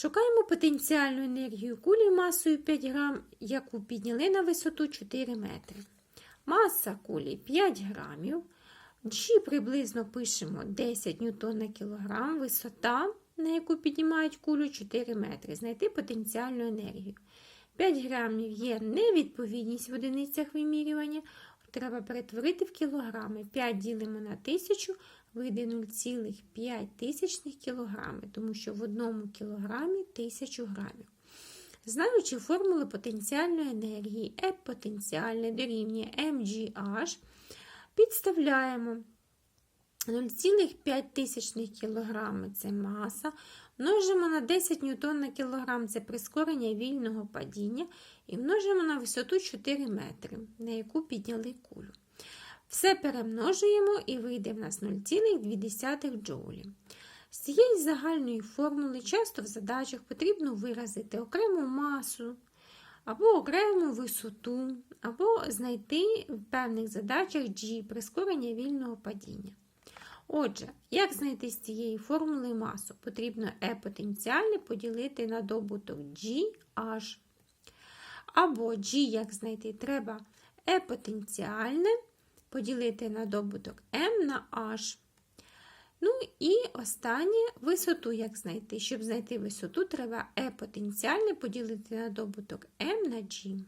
Шукаємо потенціальну енергію кулі масою 5 грам, яку підняли на висоту 4 метри. Маса кулі 5 грамів. G приблизно пишемо 10 ньютон на кілограм, висота, на яку піднімають кулю 4 метри. Знайти потенціальну енергію. 5 грамів є невідповідність в одиницях вимірювання. Треба перетворити в кілограми. 5 ділимо на 1000, вийде 0,5 тисячних кілограми, тому що в одному кілограмі 1000 грамів. Знаючи формули потенціальної енергії, E потенціальне дорівнює mgh, підставляємо 0,5 тисячних кілограми – це маса, множимо на 10 ньютон на кілограм – це прискорення вільного падіння, і множимо на висоту 4 метри, на яку підняли кулю. Все перемножуємо і вийде в нас 0,2 джоулі. З цієї загальної формули часто в задачах потрібно виразити окрему масу, або окрему висоту, або знайти в певних задачах G прискорення вільного падіння. Отже, як знайти з цієї формули масу? Потрібно E потенціальне поділити на добуток GH. Або G, як знайти, треба E потенціальне поділити на добуток M на H. Ну і останнє висоту, як знайти. Щоб знайти висоту, треба E потенціальне поділити на добуток M на G.